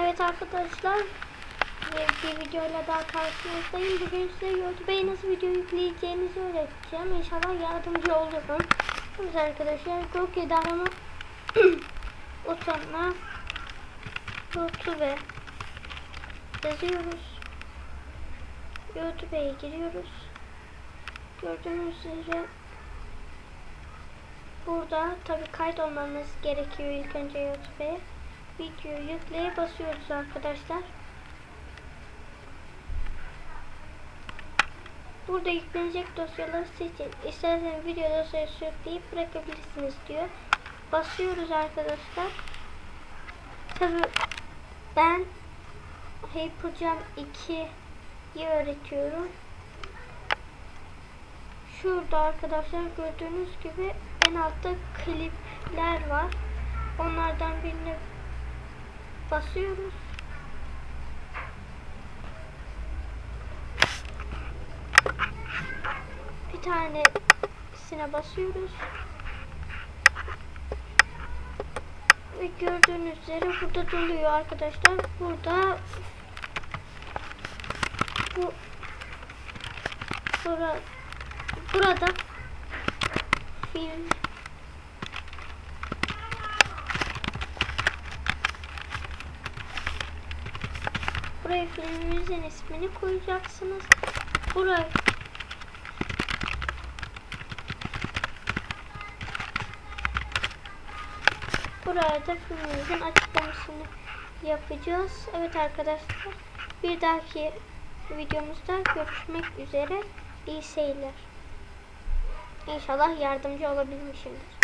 Evet arkadaşlar bir videoyla daha karşınızdayım. Bugün size YouTube'a nasıl video yükleyeceğinizi öğreteceğim. İnşallah yardımcı olurum. Evet arkadaşlar Google'da arama butonuna YouTube yazıyoruz. YouTube'ya giriyoruz. Gördüğünüz üzere burada tabi kayıt olmamız gerekiyor ilk önce YouTube'ya. Videoyu yükleye basıyoruz arkadaşlar. Burada yüklenecek dosyaları seçin. İsterseniz video dosyayı sürükleyip bırakabilirsiniz diyor. Basıyoruz arkadaşlar. Tabi ben Hyperjam 2'yi öğretiyorum. Şurada arkadaşlar gördüğünüz gibi en altta klipler var. Onlardan birini basıyoruz. Bir tanesine basıyoruz. Ve gördüğünüz üzere burada doluyor arkadaşlar. Burada bu burada burada film Buraya filmimizin ismini koyacaksınız. Buraya Buraya da filmimizin açıklamasını yapacağız. Evet arkadaşlar. Bir dahaki videomuzda görüşmek üzere. İyi seyirler. İnşallah yardımcı olabilmişimdir.